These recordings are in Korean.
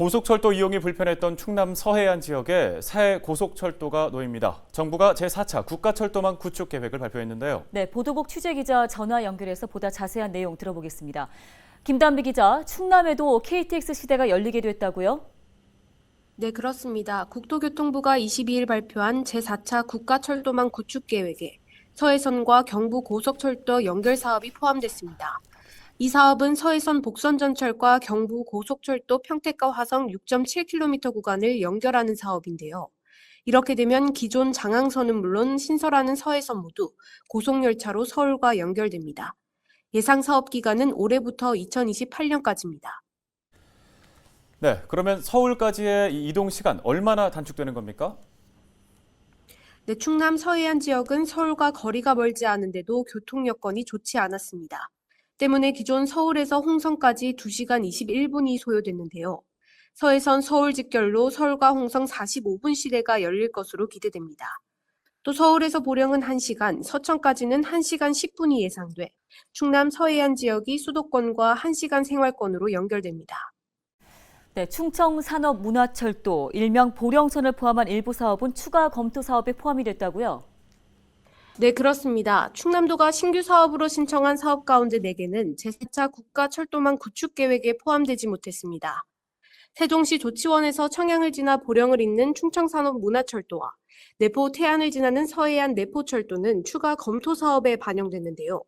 고속철도 이용이 불편했던 충남 서해안 지역에 새 고속철도가 놓입니다. 정부가 제4차 국가철도망 구축 계획을 발표했는데요. 네, 보도국 취재 기자 전화 연결해서 보다 자세한 내용 들어보겠습니다. 김단비 기자, 충남에도 KTX 시대가 열리게 됐다고요? 네, 그렇습니다. 국토교통부가 22일 발표한 제4차 국가철도망 구축 계획에 서해선과 경부 고속철도 연결 사업이 포함됐습니다. 이 사업은 서해선 복선전철과 경부 고속철도 평택과 화성 6.7km 구간을 연결하는 사업인데요. 이렇게 되면 기존 장항선은 물론 신설하는 서해선 모두 고속열차로 서울과 연결됩니다. 예상 사업 기간은 올해부터 2028년까지입니다. 네, 그러면 서울까지의 이 이동 시간 얼마나 단축되는 겁니까? 네, 충남 서해안 지역은 서울과 거리가 멀지 않은데도 교통 여건이 좋지 않았습니다. 때문에 기존 서울에서 홍성까지 2시간 21분이 소요됐는데요. 서해선 서울 직결로 서울과 홍성 45분 시대가 열릴 것으로 기대됩니다. 또 서울에서 보령은 1시간, 서천까지는 1시간 10분이 예상돼 충남 서해안 지역이 수도권과 1시간 생활권으로 연결됩니다. 네, 충청 산업 문화철도, 일명 보령선을 포함한 일부 사업은 추가 검토 사업에 포함이 됐다고요? 네, 그렇습니다. 충남도가 신규 사업으로 신청한 사업 가운데 4개는 제4차 국가 철도망 구축 계획에 포함되지 못했습니다. 세종시 조치원에서 청양을 지나 보령을 잇는 충청산업 문화철도와 내포 태안을 지나는 서해안 내포철도는 추가 검토 사업에 반영됐는데요.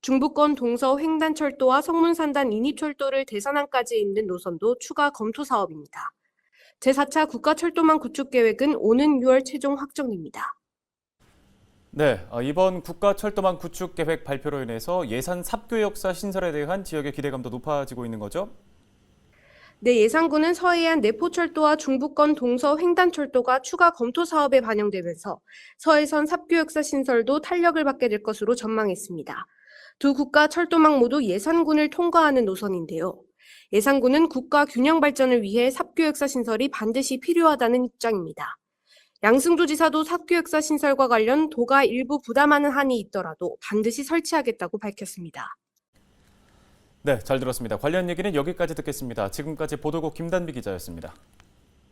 중부권 동서 횡단철도와 성문산단 인입철도를 대산항까지 잇는 노선도 추가 검토 사업입니다. 제4차 국가철도망 구축 계획은 오는 6월 최종 확정됩니다. 네, 어, 이번 국가철도망 구축 계획 발표로 인해서 예산 삽교 역사 신설에 대한 지역의 기대감도 높아지고 있는 거죠? 내 예상군은 서해안 내포철도와 중부권 동서 횡단철도가 추가 검토 사업에 반영되면서 서해선 삽교 역사 신설도 탄력을 받게 될 것으로 전망했습니다. 두 국가 철도망 모두 예산군을 통과하는 노선인데요. 예산군은 국가 균형 발전을 위해 삽교 역사 신설이 반드시 필요하다는 입장입니다. 양승조 지사도 삽교역사 신설과 관련 도가 일부 부담하는 한이 있더라도 반드시 설치하겠다고 밝혔습니다. 네, 잘 들었습니다. 관련 얘기는 여기까지 듣겠습니다. 지금까지 보도국 김단비 기자였습니다.